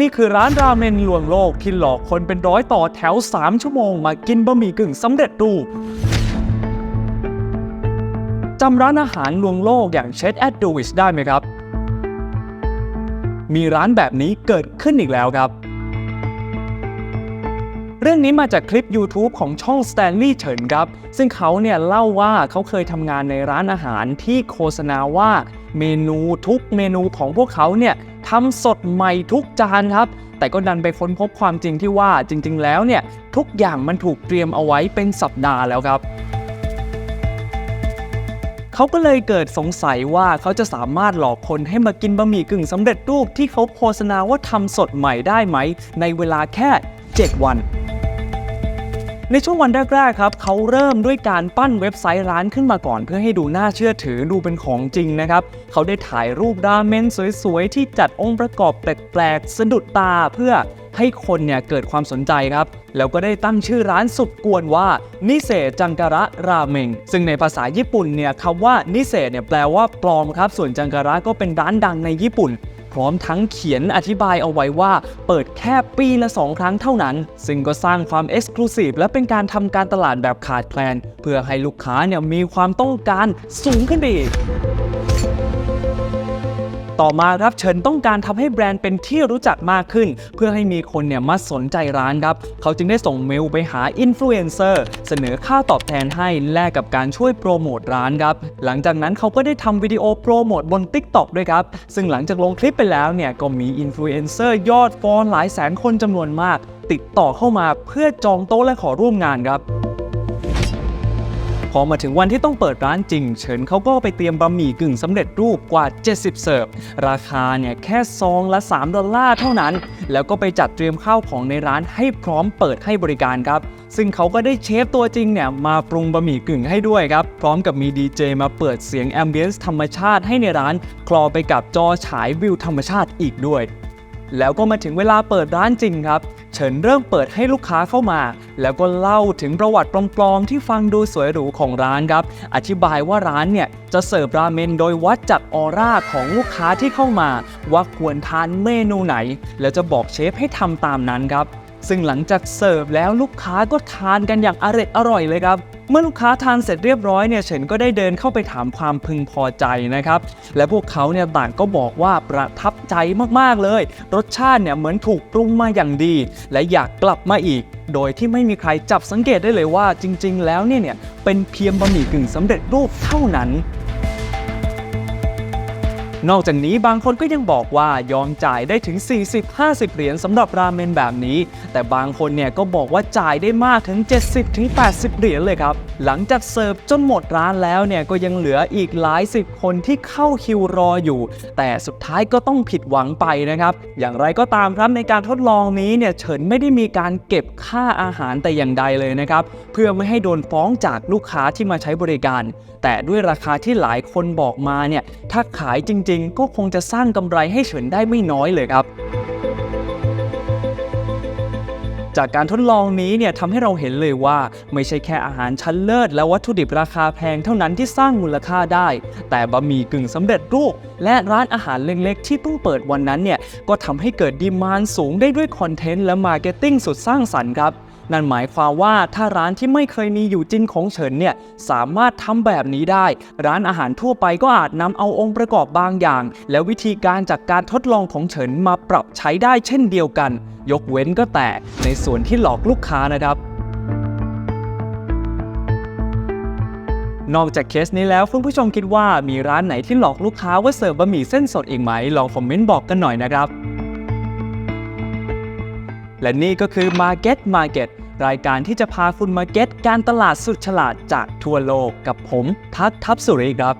นี่คือร้านราเมนลวงโลกที่หลอกคนเป็นร้อยต่อแถว 3 ชั่วโมงมากินบะหมี่กึ่งสำเร็จรูปจำร้านอาหารลวงโลกอย่างเชดแอดดูวิชได้ไหมครับ มีร้านแบบนี้เกิดขึ้นอีกแล้วครับ เรื่องนี้มาจากคลิป YouTube ของช่อง Stanley เฉินครับ ซึ่งเขาเนี่ยเล่าว่าเขาเคยทำงานในร้านอาหารที่โฆษณาว่าเมนูทุกเมนูของพวกเขาเนี่ย ทำสดใหม่ทุกจานครับ แต่ก็ดันไปค้นพบความจริงที่ว่าจริง ๆ แล้วเนี่ย ทุกอย่างมันถูกเตรียมเอาไว้เป็นสัปดาห์แล้วครับเขาก็เลยเกิดสงสัยว่าเขาจะสามารถหลอกคนให้มากินบะหมี่กึ่งสำเร็จรูปที่เขาโฆษณาว่าทำสดใหม่ได้ไหม ในเวลาแค่ 7 วัน ในช่วงวันแรกๆครับเขาเริ่มด้วยการปั้นเว็บไซต์ร้านขึ้นมาก่อน เพื่อให้ดูน่าเชื่อถือดูเป็นของจริงนะครับ เขาได้ถ่ายรูปราเมนสวยๆ ที่จัดองค์ประกอบแปลกๆสะดุดตาเพื่อให้คนเนี่ยเกิดความสนใจครับ แล้วก็ได้ตั้งชื่อร้านสุดกวนว่า นิเซจังการะราเมง ซึ่งในภาษาญี่ปุ่นเนี่ยคำว่านิเซเนี่ยแปลว่าปลอมครับ ส่วนจังการะก็เป็นร้านดังในญี่ปุ่น พร้อมทั้งเขียนอธิบายเอาไว้ว่า เปิดแค่ปีละ 2 ครั้งเท่านั้น ซึ่งก็สร้างความเอ็กซ์คลูซีฟและเป็นการทำการตลาดแบบขาดแคลน เพื่อให้ลูกค้าเนี่ยมีความต้องการสูงขึ้นไปอีก ต่อมาครับเฉินต้องการทำให้แบรนด์เป็นที่รู้จักมากขึ้น เพื่อให้มีคนเนี่ยมาสนใจร้านครับเขาจึงได้ส่งเมลไปหาอินฟลูเอนเซอร์เสนอค่าตอบแทนให้แลกกับการช่วยโปรโมทร้านครับหลังจากนั้นเขาก็ได้ทำวิดีโอโปรโมทบน TikTok ด้วยครับ ซึ่งหลังจากลงคลิปไปแล้วเนี่ยก็มีอินฟลูเอนเซอร์ยอดฟอลหลายแสนคนจำนวนมาก ติดต่อเข้ามาเพื่อจองโต๊ะและขอร่วมงานครับ พอมาถึงวันที่ต้องเปิดร้านจริง เฉินเขาก็ไปเตรียมบะหมี่กึ่งสำเร็จรูปกว่า 70 เสิร์ฟ ราคาเนี่ยแค่ซองละ 3 ดอลลาร์เท่านั้น แล้วก็ไปจัดเตรียมข้าวของในร้านให้พร้อมเปิดให้บริการครับ ซึ่งเขาก็ได้เชฟตัวจริงเนี่ยมาปรุงบะหมี่กึ่งให้ด้วยครับ พร้อมกับมีดีเจมาเปิดเสียงแอมเบียนซ์ธรรมชาติให้ในร้าน คลอไปกับจอฉายวิวธรรมชาติอีกด้วยแล้วก็มาถึงเวลาเปิดร้านจริงครับ เฉินเริ่มเปิดให้ลูกค้าเข้ามา แล้วก็เล่าถึงประวัติปลอมๆ ที่ฟังดูสวยหรูของร้านครับ อธิบายว่าร้านเนี่ยจะเสิร์ฟราเมนโดยวัดจากออร่าของลูกค้าที่เข้ามา ว่าควรทานเมนูไหน แล้วจะบอกเชฟให้ทำตามนั้นครับ ซึ่งหลังจากเสิร์ฟแล้วลูกค้าก็ทานกันอย่างอร่อยอร่อยเลยครับ เมื่อลูกค้าทานเสร็จเรียบร้อยเนี่ยเฉินก็ได้เดินเข้าไปถามความพึงพอใจนะครับ และพวกเขาเนี่ยต่างก็บอกว่าประทับใจมากๆเลย รสชาติเนี่ยเหมือนถูกปรุงมาอย่างดี และอยากกลับมาอีก โดยที่ไม่มีใครจับสังเกตได้เลยว่าจริง ๆ แล้วเนี่ยเนี่ยเป็นเพียงบะหมี่กึ่งสำเร็จรูปเท่านั้น นอกจากนี้บางคนก็ยังบอกว่ายอมจ่ายได้ถึง 40-50 เหรียญสำหรับราเมนแบบนี้ แต่บางคนเนี่ยก็บอกว่าจ่ายได้มากถึง 70-80 เหรียญเลยครับ หลังจากเสิร์ฟจนหมดร้านแล้วเนี่ยก็ยังเหลืออีกหลายสิบคนที่เข้าคิวรออยู่ แต่สุดท้ายก็ต้องผิดหวังไปนะครับ อย่างไรก็ตามครับในการทดลองนี้เนี่ยเฉินไม่ได้มีการเก็บค่าอาหารแต่อย่างใดเลยนะครับ เพื่อไม่ให้โดนฟ้องจากลูกค้าที่มาใช้บริการ แต่ด้วยราคาที่หลายคนบอกมาเนี่ยถ้าขายจริงๆ ก็คงจะสร้างกำไรให้เฉินได้ไม่น้อยเลยครับจากการทดลองนี้เนี่ยทำให้เราเห็นเลยว่า ไม่ใช่แค่อาหารชั้นเลิศ และวัตถุดิบราคาแพงเท่านั้นที่สร้างมูลค่าได้ แต่บะหมี่กึ่งสำเร็จรูป และร้านอาหารเล็กๆ ที่เพิ่งเปิดวันนั้นเนี่ยก็ทำให้เกิดดีมานสูงได้ด้วยคอนเทนต์และมาร์เก็ตติ้งสุดสร้างสรรค์ครับ นั่นหมายความว่าถ้าร้านที่ไม่เคยมีอยู่จริงของเฉินเนี่ยสามารถทำแบบนี้ได้ ร้านอาหารทั่วไปก็อาจนำเอาองค์ประกอบบางอย่าง และวิธีการจากการทดลองของเฉินมาปรับใช้ได้เช่นเดียวกัน ยกเว้นก็แต่ในส่วนที่หลอกลูกค้านะครับนอกจากเคสนี้แล้วคุณผู้ชมคิดว่ามีร้านไหนที่หลอกลูกค้าว่าเสิร์ฟบะหมี่เส้นสดอีกไหม ลองคอมเมนต์บอกกันหน่อยนะครับ และนี่ก็คือ Market Market รายการที่จะพาคุณมาเก็ตการตลาดสุดฉลาดจากทั่วโลกกับผมทักทัพสุริครับ